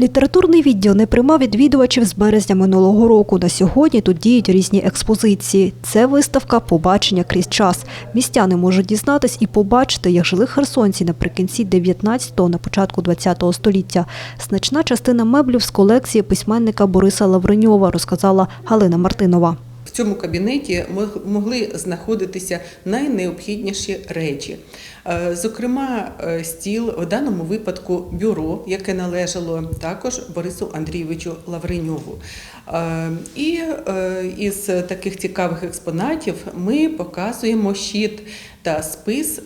Літературний відділ не приймав відвідувачів з березня минулого року. На сьогодні тут діють різні експозиції. Це виставка Побачення крізь час. Містяни можуть дізнатись і побачити, як жили херсонці наприкінці 19-го, на початку 20-го століття. Значна частина меблів з колекції письменника Бориса Лавреньова, розказала Галина Мартинова. Цьому кабінеті могли знаходитися найнеобхідніші речі. Е, Зокрема, е, стіл, в даному випадку бюро, яке належало також Борису Андрійовичу Лавреньову. Е, І е, із таких цікавих експонатів ми показуємо щит та спис.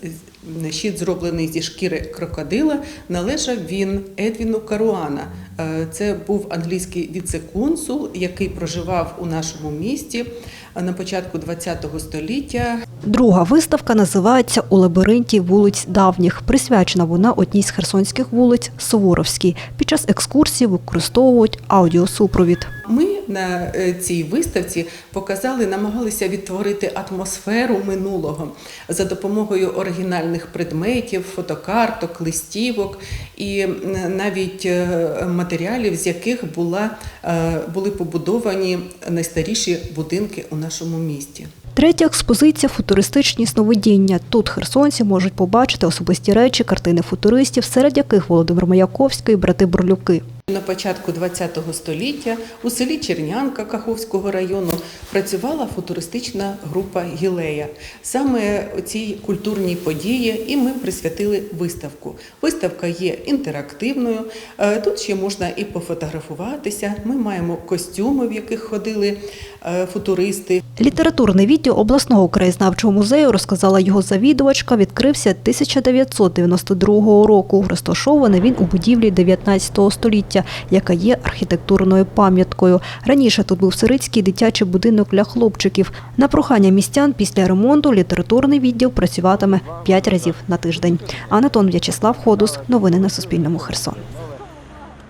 Щит, зроблений зі шкіри крокодила, належав він Едвіну Каруана. Е, Це був англійський віце-консул, який проживав у нашому місті на початку ХХ століття. Друга виставка називається У лабіринті вулиць давніх. Присвячена вона одній з херсонських вулиць Суворовській. Під час екскурсії використовують аудіосупровід. Ми на е, цій виставці показали, намагалися відтворити атмосферу минулого за допомогою оригінальних предметів, фотокарток, листівок і навіть е, матеріалів, з яких була, е, були побудовані найстаріші будинки у нашому місті. Третя експозиція футуристичні сновидіння. Тут херсонці можуть побачити особисті речі, картини футуристів, серед яких Володимир Маяковський брати Бурлюки. На початку ХХ століття у селі Чернянка Каховського району працювала футуристична група Гілея. Саме цій культурній події і ми присвятили виставку. Виставка є інтерактивною. Е, Тут ще можна і пофотографуватися. Ми маємо костюми, в яких ходили е, футуристи. Літературний відділ обласного краєзнавчого музею, розказала його завідувачка, відкрився 1992 року. Розташований він у будівлі 19 століття, яка є архітектурною пам'яткою. Раніше тут був сирицький дитячий будинок для хлопчиків. На прохання містян після ремонту літературний відділ працюватиме 5 разів на тиждень. Анатон В'ячеслав Ходус. Новини на Суспільному. Херсон.